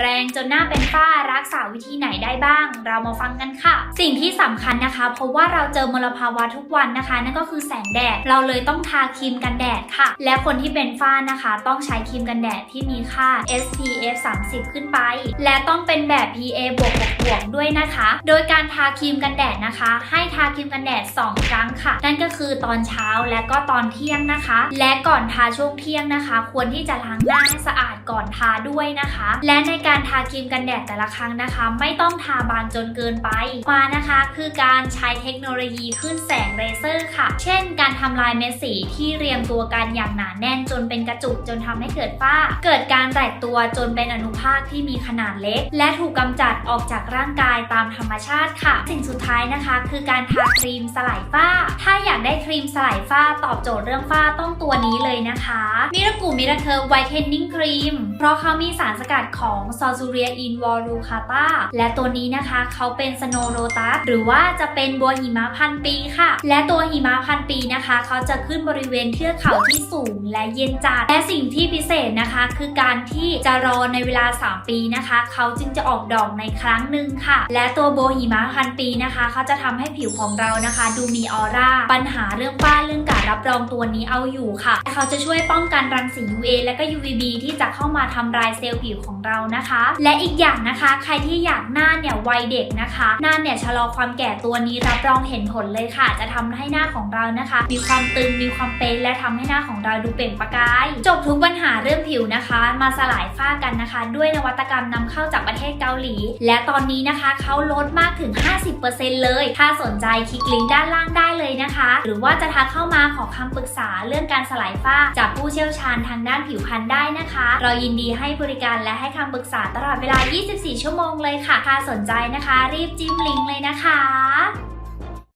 แรงจนหน้าเป็นฝ้ารักษาวิธีไหนได้บ้าง เรามาฟังกันค่ะ สิ่งที่สำคัญนะคะ เพราะว่าเราเจอมลภาวะทุกวันนะคะ นั่นก็คือแสงแดดเราเลยต้องทาครีมกันแดดค่ะ และคนที่เป็นฝ้านะคะ ต้องใช้ครีมกันแดดที่มีค่า SPF 30 ขึ้นไป และต้องเป็นแบบ PA บวกบวกบวกด้วยนะคะ โดยการทาครีมกันแดดนะคะ ให้ทาครีมกันแดด 2 ครั้งค่ะ นั่นก็คือตอนเช้าและก็ตอนเที่ยงนะคะ และก่อนทาช่วงเที่ยงนะคะ ควรที่จะล้างหน้าให้สะอาดก่อนทาด้วยนะคะ และในการการทาครีมกันแดดแต่ละครั้งนะคะ ไม่ต้องทาบางจนเกินไป มานะคะ คือการใช้เทคโนโลยีขึ้นแสงเลเซอร์ค่ะ เช่น การทำลายเม็ดสีที่เรียงตัวกันอย่างหนาแน่นจนเป็นกระจุกจนทำให้เกิดฝ้า เกิดการแตกตัวจนเป็นอนุภาคที่มีขนาดเล็ก และถูกกำจัดออกจากร่างกายตามธรรมชาติค่ะ สิ่งสุดท้ายนะคะ คือการทาครีมสลายฝ้า ถ้าอยากได้ครีมสลายฝ้าตอบโจทย์เรื่องฝ้าต้องตัวนี้เลยนะคะมิรากูมิราเคิร์ไวท์เทนนิ่งครีมเพราะเขามีสารสกัดของซอซูเรียอินวอรูคาตาและตัวนี้นะคะเขาเป็นสโนโรตัสหรือว่าจะเป็นบัวหิมะพันปีค่ะ และตัวหิมะพันปีนะคะเขาจะขึ้นบริเวณเทือกเขาที่สูงและเย็นจัดและสิ่งที่พิเศษนะคะ คือการที่จะรอในเวลา 3 ปีนะคะเขาจึงจะออกดอกในครั้งหนึ่งค่ะ และตัวโบหิมะพันปีนะคะเขาจะทำให้ผิวของเรานะคะ ดูมีออร่าปัญหาเรื่องฝ้าเรื่องการรับรองตัวนี้เอาอยู่ค่ะเขาจะช่วยป้องกันรังสี UA และก็ UVB ที่จะเข้ามาทำลายเซลล์ผิวของเรานะคะ และอีกอย่างนะคะ ใครที่อยากหน้าเนี่ยวัยเด็กนะคะ หน้าเนี่ยชะลอความแก่ตัวนี้รับรองเห็นผลเลยค่ะ จะทำให้หน้าของเรานะคะ มีความตึงมีความเป๊ะและทำให้หน้าของเราดูเปล่งประกาย จบทุกปัญหาเรื่องผิวนะคะ มาสลายฝ้ากันนะคะ ด้วยนวัตกรรมนำเข้าจากประเทศเกาหลี และตอนนี้นะคะเขาลดมากถึง 50%เลย ถ้าสนใจคลิกลิงก์ด้านล่างได้เลยนะคะ หรือว่าจะทักเข้ามาขอคำปรึกษาเรื่องการสลายฝ้า จากผู้เชี่ยวชาญทางด้านผิวพรรณได้นะคะ เรายินดีให้บริการและให้คำปรึกษาษาตลอดเวลา 24 ชั่วโมงเลยค่ะถ้าสนใจนะคะ รีบจิ้มลิงก์เลยนะคะ